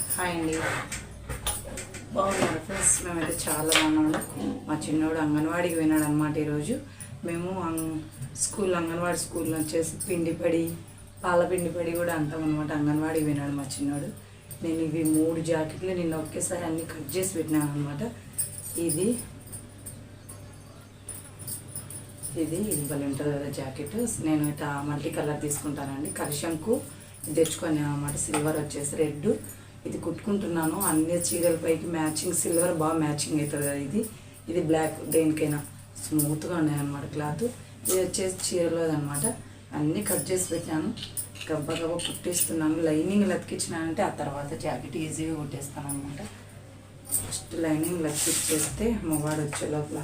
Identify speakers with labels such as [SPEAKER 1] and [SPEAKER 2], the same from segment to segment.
[SPEAKER 1] Hi అండి బాగున్నారు friends? మేమైతే చాలా బాగున్నాము మా చిన్నోడు అంగన్వాడికి విన్నాడు అనమాట ఈరోజు. మేము స్కూల్ అంగన్వాడి స్కూల్లో వచ్చేసి పిండి పడి పాల పిండి పడి కూడా అంటాం అనమాట అంగన్వాడికి విన్నాడు మా చిన్నోడు. నేను ఇవి మూడు జాకెట్లు నిన్న ఒకేసారి అన్ని కట్ చేసి పెట్టినాను అనమాట ఇది ఇది ఇది భలే ఉంటుంది కదా జాకెట్. నేను ఇట్లా మల్టీ కలర్ తీసుకుంటానండి. కరిశంకు తెచ్చుకొని అనమాట సిల్వర్ వచ్చేసి రెడ్ ఇది కుట్టుకుంటున్నాను. అన్ని చీరల పైకి మ్యాచింగ్ సిల్వర్ బాగా మ్యాచింగ్ అవుతుంది కదా ఇది. ఇది బ్లాక్ దేనికైనా స్మూత్గా ఉన్నాయన్నమాట క్లాత్. ఇది వచ్చేసి చీరలో అనమాట అన్నీ కట్ చేసి పెట్టాను. గబ్బ గబ్బ కుట్టిస్తున్నాను. లైనింగ్ లతికించినానంటే ఆ తర్వాత జాకెట్ ఈజీగా కుట్టేస్తాను అనమాట ఫస్ట్ లైనింగ్ లతికిచ్చేస్తే మగవాడు వచ్చే లోపల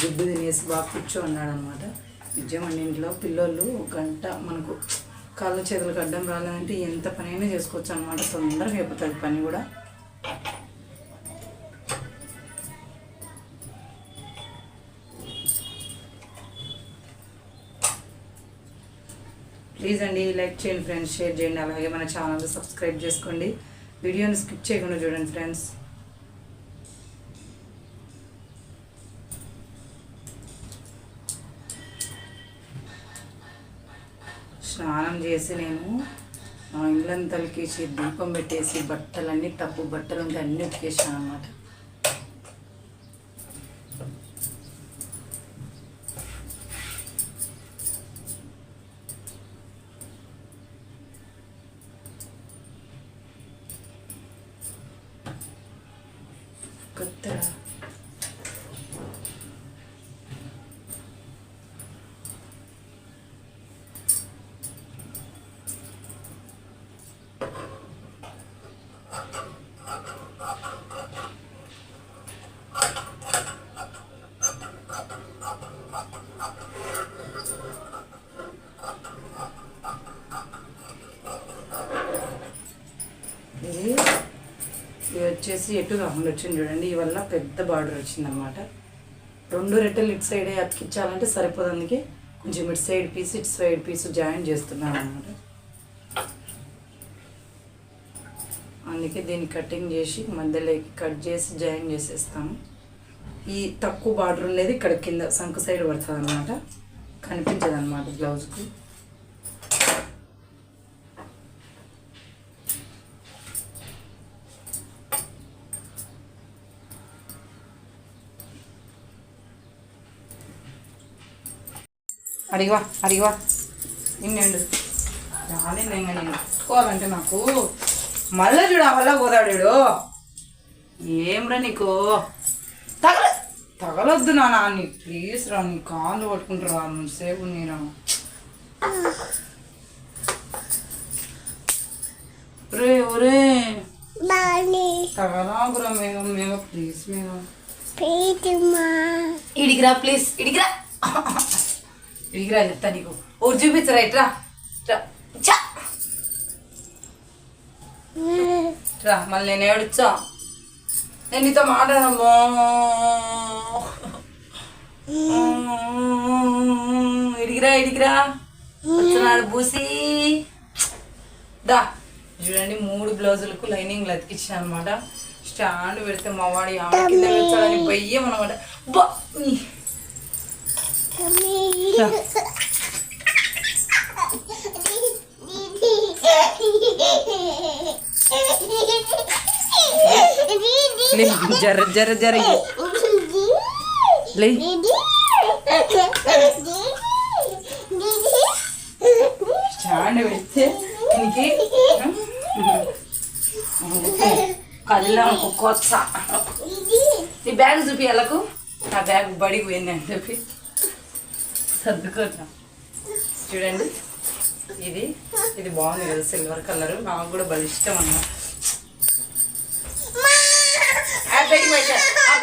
[SPEAKER 1] గుడ్డు తినేసి బాగా కూర్చో ఉన్నాడు అనమాట నిజమండి ఇంట్లో పిల్లోళ్ళు గంట మనకు కాళ్ళు చేతులకు అడ్డం రాలేదంటే ఎంత పనైనా చేసుకోవచ్చు అనమాట తొందరగా అయిపోతుంది పని కూడా. ప్లీజ్ అండి లైక్ చేయండి ఫ్రెండ్స్ షేర్ చేయండి అలాగే మన ఛానల్ సబ్స్క్రైబ్ చేసుకోండి. వీడియోని స్కిప్ చేయకుండా చూడండి ఫ్రెండ్స్. స్నానం చేసి నేను మా ఇల్లంతా తలికేసి దీపం పెట్టేసి బట్టలన్నీ తప్పు బట్టలు ఉంటే అన్నీ ఉతికేసాను అనమాట కొత్త ఇది వచ్చేసి ఎటు రౌండ్ వచ్చింది చూడండి. ఈ వల్ల పెద్ద బార్డర్ వచ్చిందనమాట రెండు రెట్టెలు ఇటు సైడే అతికించాలంటే సరిపోదు అందుకే కొంచెం ఇటు సైడ్ పీస్ ఇటు సైడ్ పీస్ జాయిన్ చేస్తున్నాను అనమాట అందుకే దీన్ని కటింగ్ చేసి మధ్యలోకి కట్ చేసి జాయిన్ చేసేస్తాము. ఈ తక్కువ బార్డర్ ఉండేది ఇక్కడ కింద సంకు సైడ్ పడుతుంది అనమాట కనిపించదు అనమాట బ్లౌజ్కి అడిగివా అడిగివా నిన్నండు రాలే నేను నేను నాకు. మళ్ళా చూడు ఆ వల్ల పోదాడు ఏమ్రా నీకు? తగల తగలొద్దు నాన్న నీ ప్లీజ్ రా నీ కాళ్ళు పట్టుకుంటారా సేపు నేను? ఒరే ఒరే తగలాగురా మేఘం మేఘ ప్లీజ్ మేఘం. ఇడిగిరా ప్లీజ్ ఇడిగిరా. ఇడిగిరా చెప్తా నీకు. ఓ చూపించరా ఇట్రా రా. రా మళ్ళీ నేను ఏడుచా నేను నీతో మాట్లాడమ్మో ఇడిగిరా ఇడిగిరా. వచ్చినాడు బూసి. దా చూడండి మూడు బ్లౌజులకు లైనింగ్ అతికిచ్చాను అనమాట. స్టాండ్ పెడితే మా వాడి ఆడ కింద పెట్టాలని అనమాట. బా లే, జర జర జర లే స్టాండ్ పెడితే దీనికి కళ్ళ నీ బ్యాగ్ చూపి వాళ్ళకు నా బ్యాగ్ బడికి పోయింది అని చెప్పి సర్దుకోతా చూడండి ఇది ఇది బాగుంది కదా సిల్వర్ కలర్ నాకు కూడా బలి ఇష్టం అన్నమాట బయటికి పోయి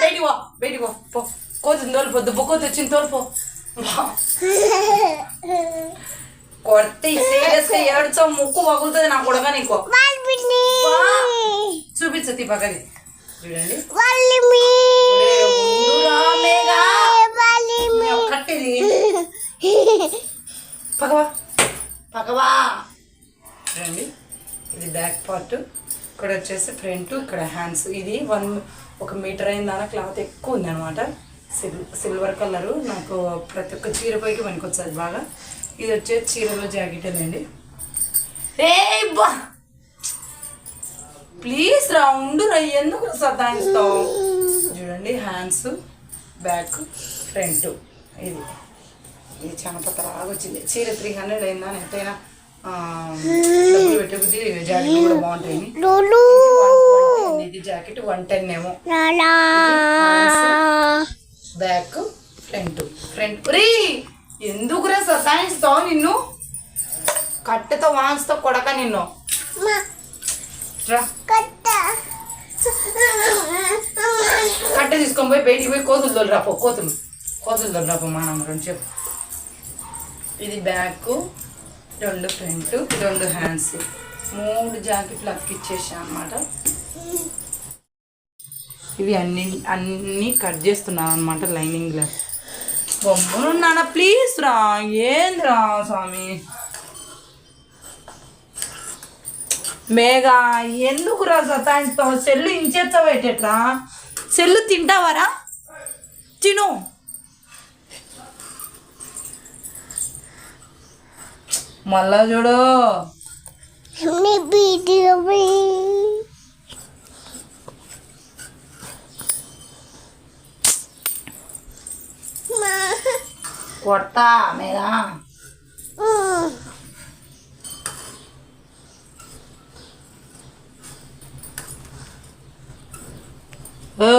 [SPEAKER 1] బయటికి పో బయటికి పో పో. కోతిని తోలిపో దుబ్బ కోతి వచ్చింది తోలిపో. కొడితే సీరియస్గా ఏడుచో ముక్కు పగులుతుంది నా కొడగా నీకు. చూపించు తీ పక్కది చూడండి. ఒక్కటిది. పక్కవా. పక్కవా. చూడండి. ఇది బ్యాక్ పార్ట్. ఇక్కడ వచ్చేసి ఫ్రంట్ ఇక్కడ హ్యాండ్స్ ఇది వన్ ఒక మీటర్ అయిందాన క్లాత్ ఎక్కువ ఉంది అనమాట సిల్ సిల్వర్ కలరు నాకు ప్రతి ఒక్క చీర పైకి పనికొచ్చేది బాగా. ఇది వచ్చేసి చీరలో జాకెట్ అండి. ఏ బా! ప్లీజ్ రౌండ్ ఎందుకు సతాయిస్తావు? చూడండి హ్యాండ్స్ బ్యాక్ ఫ్రంట్ ఇది. ఇది చాలా లాగా వచ్చింది. చీర త్రీ హండ్రెడ్ అయిందా ఎంతైనా ఆ, డబ్బులు జాకెట్ కూడా బాగుంటాయి. ఇది జాకెట్ వన్ టెన్ ఏమో. Back front. ఫ్రంట్. రీ ఎందుకురా సతాయిస్తావు నిన్ను? కట్టెతో వాన్స్తో కొడక నిన్ను. కట్టె. తీసుకొని పోయి బయటికి పోయి కోతులు తోలిరాపో కోతులు. కోతులు తోలిరాపో మా నాన్న రెండు చెప్పు. ఇది బ్యాక్ రెండు ఫ్రంట్ రెండు హ్యాండ్స్. మూడు జాకెట్లు అతికిచ్చేసా అనమాట ఇవి అన్ని అన్నీ కట్ చేస్తున్నాను అనమాట లైనింగ్లో. బొమ్మనున్నానా నాన్న ప్లీజ్ రా ఏందిరా స్వామి? మేఘా ఎందుకు రా సతాయిస్తావు సెల్లు ఇంచేస్తావు ఎట్టెట్రా సెల్లు తింటావరా? తిను. మళ్ళా చూడు.
[SPEAKER 2] Mm.
[SPEAKER 1] ఏ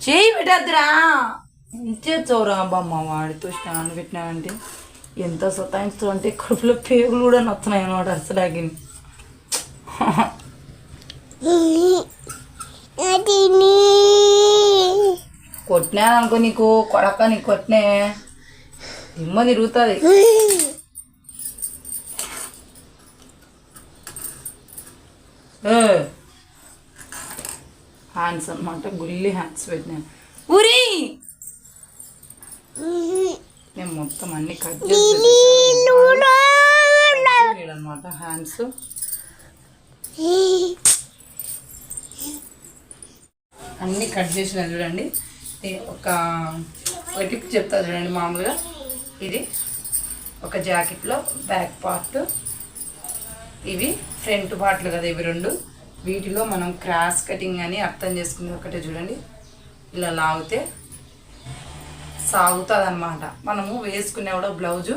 [SPEAKER 1] చేయి పెట్టద్దురా. ఇంచేచ్చవురా బమ్మ వాడితో స్టాండ్ పెట్టినానంటే ఎంత సతాయిస్తావు అంటే కడుపులో పేగులు కూడా నచ్చున్నాయి అనమాట అసలాగి. కొట్టినాను అనుకో నీకు కొడక నీకు కొట్టినే. దిమ్మ తిరుగుతుంది. హ్యాండ్స్ అనమాట గుల్లి హ్యాండ్స్ పెట్టినాను ఊరి నేను మొత్తం అన్ని కట్ చేసి అనమాట హ్యాండ్స్ అన్ని కట్ చేసిన చూడండి. ఒక ఒక టిప్ చెప్తా చూడండి మామూలుగా. ఇది ఒక జాకెట్లో బ్యాక్ పార్ట్ ఇవి ఫ్రంట్ పార్ట్లు కదా ఇవి రెండు. వీటిలో మనం క్రాస్ కటింగ్ అని అర్థం చేసుకునే ఒకటే చూడండి. ఇలా లాగితే సాగుతుంది అనమాట మనము వేసుకునే కూడా బ్లౌజు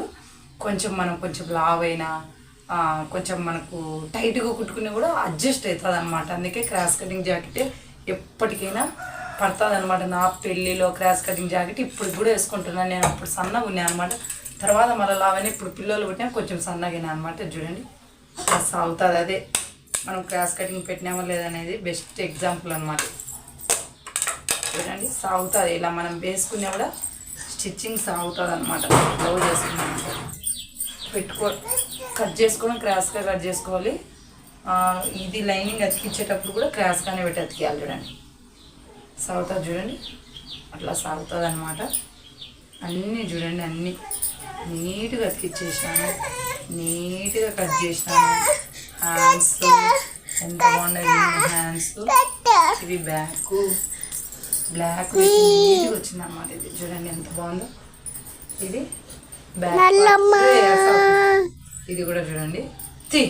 [SPEAKER 1] కొంచెం మనం కొంచెం లావ్ అయినా కొంచెం మనకు టైట్గా కుట్టుకునే కూడా అడ్జస్ట్ అవుతుంది అనమాట అందుకే క్రాస్ కటింగ్ జాకెట్ ఎప్పటికైనా పడుతుంది అనమాట నా పెళ్ళిలో క్రాస్ కటింగ్ జాకెట్ ఇప్పుడు కూడా వేసుకుంటున్నాను. నేను అప్పుడు సన్నగా ఉన్నాను అనమాట తర్వాత మళ్ళీ లావైనా ఇప్పుడు పిల్లలు పుట్టినా కొంచెం సన్నగా అనమాట చూడండి. సాగుతుంది అదే. మనం క్రాస్ కటింగ్ పెట్టినామో లేదనేది బెస్ట్ ఎగ్జాంపుల్ అనమాట చూడండి. సాగుతుంది. ఇలా మనం వేసుకునే కూడా స్టిచ్చింగ్ సాగుతుంది అనమాట బ్లౌజ్ వేసుకున్నాం పెట్టుకో కట్ చేసుకోవడం క్రాస్గా కట్ చేసుకోవాలి. ఇది లైనింగ్ అతికించేటప్పుడు కూడా క్రాస్గానే పెట్టి అతికేయాలి చూడండి. సాగుతుంది చూడండి. అట్లా సాగుతుంది అనమాట అన్నీ చూడండి అన్నీ. నీట్గా అతికిచ్చేసాను నీట్గా కట్ చేసినాను. హ్యాండ్స్ ఎంత బాగున్నాయి హ్యాండ్స్ ఇవి బ్యాక్. బ్లాక్ వచ్చింది అనమాట ఇది. చూడండి ఎంత బాగుందో. ఇది బ్యాక్
[SPEAKER 2] Lalama.
[SPEAKER 1] ఇది కూడా చూడండి. తీ